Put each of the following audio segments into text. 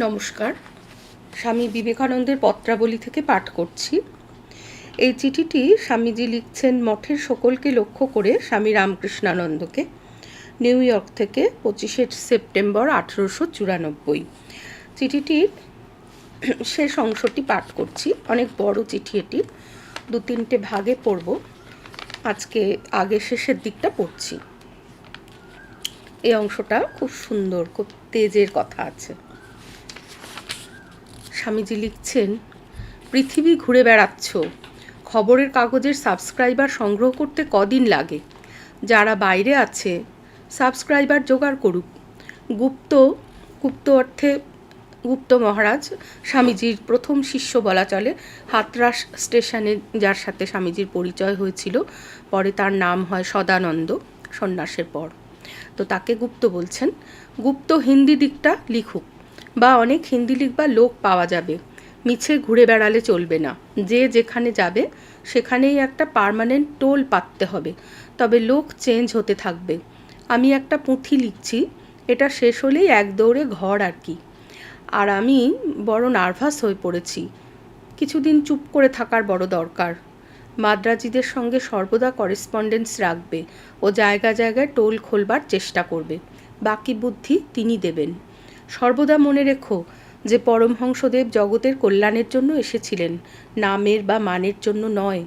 নমস্কার। স্বামী বিবেকানন্দের পত্রাবলী থেকে পাঠ করছি। এই চিঠিটি স্বামীজি লিখছেন মঠের সকলকে লক্ষ্য করে স্বামী রামকৃষ্ণানন্দকে, নিউ ইয়র্ক থেকে পঁচিশে সেপ্টেম্বর আঠেরোশো চুরানব্বই। চিঠিটির শেষ অংশটি পাঠ করছি। অনেক বড় চিঠি এটি। দু তিনটে ভাগে পড়ব। আজকে আগে শেষের দিকটা পড়ছি। এই অংশটা খুব সুন্দর, খুব তেজের কথা আছে। স্বামীজি লিখছেন, পৃথিবী ঘুরে বেড়াচ্ছ। খবরের কাগজের সাবস্ক্রাইবার সংগ্রহ করতে কদিন লাগে। যারা বাইরে আছে, সাবস্ক্রাইবার জোগাড় করুক। গুপ্ত গুপ্ত অর্থে গুপ্ত মহারাজ, স্বামীজির প্রথম শিষ্য বলা চলে। হাতরাস স্টেশনে যার সাথে স্বামীজির পরিচয় হয়েছিল, পরে তার নাম হয় সদানন্দ, সন্ন্যাসের পর। তো তাকে গুপ্ত বলছেন। গুপ্ত হিন্দি দিকটা লিখুক। বা অনেক হিন্দি লিখবার লোক পাওয়া যাবে। মিছে ঘুরে বেড়ালে চলবে না। যে যেখানে যাবে, সেখানেই একটা পার্মানেন্ট টোল পাততে হবে। তবে লোক চেঞ্জ হতে থাকবে। আমি একটা পুঁথি লিখছি, এটা শেষ হলেই এক দৌড়ে ঘর আর কি। আর আমি বড় নার্ভাস হয়ে পড়েছি। কিছুদিন চুপ করে থাকার বড় দরকার। মাদ্রাজিদের সঙ্গে সর্বদা করেসপন্ডেন্স রাখবে। ও জায়গা জায়গায় টোল খোলবার চেষ্টা করবে। বাকি বুদ্ধি তিনি দেবেন। সর্বদা মনে রেখো যে পরমহংসদেব জগতের কল্যাণের জন্য এসেছিলেন, নামের বা মানের জন্য নয়।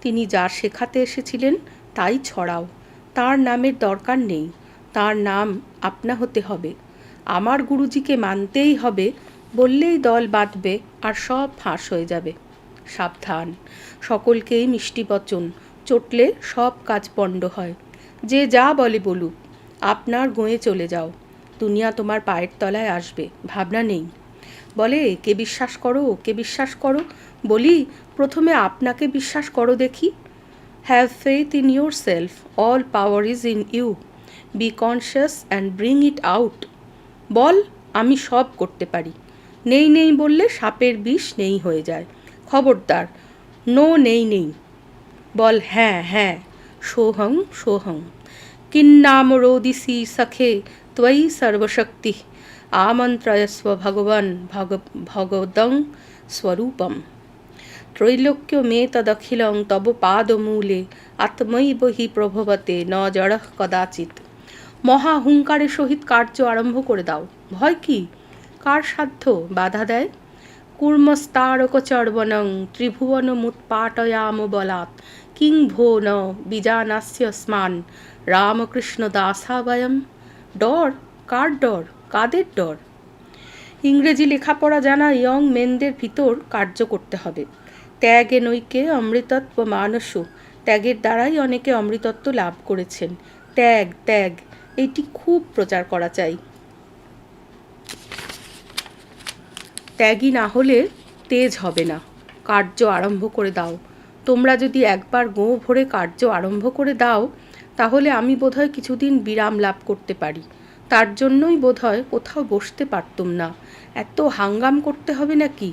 তিনি যা শেখাতে এসেছিলেন, তাই ছড়াও। তার নামের দরকার নেই। তার নাম আপনা হতে হবে। আমার গুরুজিকে মানতেই হবে, বললেই দল বাঁধবে আর সব ফাঁস হয়ে যাবে। সাবধান। সকলকেই মিষ্টি বচন, চটলে সব কাজ পণ্ড হয়। যে যা বলে বলুক, আপনার গোয়ে চলে যাও। দুনিয়া তোমার পায়ের তলায় আসবে, ভাবনা নেই। বলে, কে বিশ্বাস করো, কে বিশ্বাস করো? বলি, প্রথমে আপনাকে বিশ্বাস করো দেখি। Have faith in yourself all power is in you be conscious and bring it out বল, আমি সব করতে পারি। নেই নেই বললে সাপের বিষ নেই হয়ে যায়। খবরদার, নো, নেই নেই। বল হ্যাঁ হ্যাঁ। সোহং সোহং। কিন্নাম রোদিসি সখে ত্বয়ি সর্বশক্তি আমন্ত্রয়স্ব ভগবান ভগ ভগদং স্বরূপম ত্রৈলোক্য মে তদখিলং তব পাদমূলে আত্মৈব হি প্রভবতে ন জড় কদাচিৎ মহা হুঙ্কারের সহিত কার্য আরম্ভ করে দাও ভয় কি কার সাধ্য বাধা দেয় কুর্মস্তারকচর্বণং ত্রিভুবন মুৎপাটয়াম বলাৎ কিং ভো ন বিজানাস্য স্মান রামকৃষ্ণ দাসাবয়ম ডর? কার ডর? কাদের ডর? ইংরেজি লেখাপড়া জানা ইয়ং মেনদের ভিতর কার্য করতে হবে। ত্যাগে নৈকে অমৃতত্ব মানসু। ত্যাগের দ্বারাই অনেকে অমৃতত্ব লাভ করেছেন। ত্যাগ ত্যাগ, এটি খুব প্রচার করা চাই। ত্যাগী না হলে তেজ হবে না। কার্য আরম্ভ করে দাও। তোমরা যদি একবার গো ভরে কার্য আরম্ভ করে দাও তাহলে আমি বোধহয় কিছুদিন বিরাম লাভ করতে পারি। তার জন্যই বোধহয় কোথাও বসতে পারতুম না। এত হাঙ্গাম করতে হবে নাকি?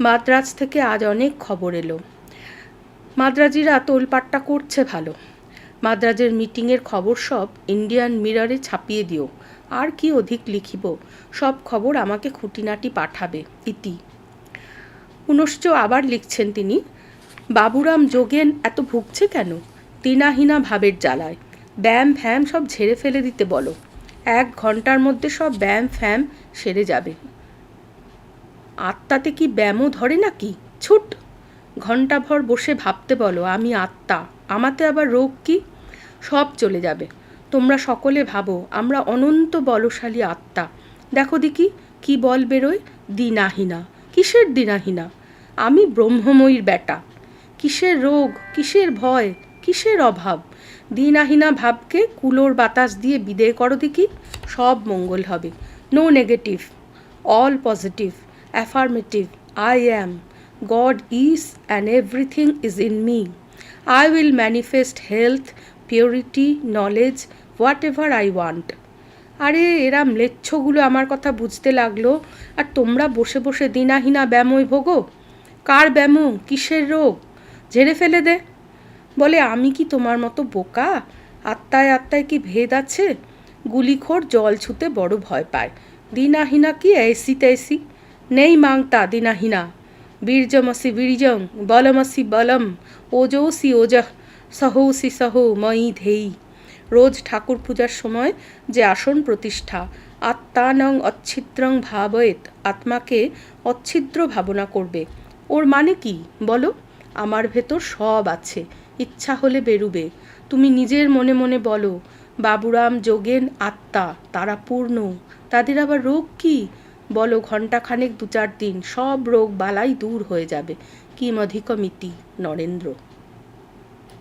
মাদ্রাজ থেকে আজ অনেক খবর এলো। মাদ্রাজিরা তোলপাট্টা করছে ভালো। মাদ্রাজের মিটিংয়ের খবর সব ইন্ডিয়ান মিররে ছাপিয়ে দিও। আর কি অধিক লিখিব? সব খবর আমাকে খুঁটিনাটি পাঠাবে। ইতি। পুনশ্চ আবার লিখছেন তিনি, বাবুরাম যোগেন এত ভুগছে কেন? তিনাহিনা ভাবের জ্বালায়। ব্যায়াম ফ্যাম সব ঝেড়ে ফেলে দিতে বলো। এক ঘণ্টার মধ্যে সব ব্যায়াম ফ্যাম সেরে যাবে। আত্মাতে কি ব্যায়ামও ধরে নাকি? ছুট। ঘণ্টাভর বসে ভাবতে বলো, আমি আত্মা, আমাতে আবার রোগ কি? সব চলে যাবে। তোমরা সকলে ভাবো, আমরা অনন্ত বলশালী আত্মা। দেখো দেখি, কি বল বেরোয়? দিনাহিনা। কিসের দিনাহিনা? আমি ব্রহ্মময়ীর বেটা কিসের রোগ? কিসের ভয়? কিসের অভাব? দিনাহিনা ভাবকে কুলোর বাতাস দিয়ে বিদেয় করো দেখি, সব মঙ্গল হবে। No negative all positive affirmative I am God is and everything is in me I will manifest health purity knowledge whatever I want আরে, এরা ম্লেচ্ছগুলো আমার কথা বুঝতে লাগল। আর তোমরা বসে বসে দিনাহীনা ব্যামোয় ভোগো? কার ব্যামো? কিসের রোগ? ঝেড়ে ফেলে দে। বলে, আমি কি তোমার মতো বোকা? আত্মায় আত্মায় কি ভেদ আছে? গুলিখোর জল ছুতে বড় ভয় পায়। দিনাহিনা কি এসি তেসি? নেই মাংতা দিনাহিনা। বীর্যমসি বীরজম বলমসি বলম। ওজৌসি ওজহ সহৌসি সহ ময়ি ধেই। রোজ ঠাকুর পূজার সময় যে আসন প্রতিষ্ঠা, আত্মানং অচ্ছিদ্রং ভাবয়েত। আত্মাকে অচ্ছিদ্র ভাবনা করবে। ওর মানে কি? বলো, আমার ভেতর সব আছে। ইচ্ছা হলে বেরুবে। তুমি নিজের মনে মনে বলো, বাবুরাম, যোগেন, আত্মা, তারা পূর্ণ। তাদের আবার রোগ কি? বলো, ঘণ্টাখানেক দু চার দিন, সব রোগ বালাই দূর হয়ে যাবে। কিম অধিকমিতি নরেন্দ্র।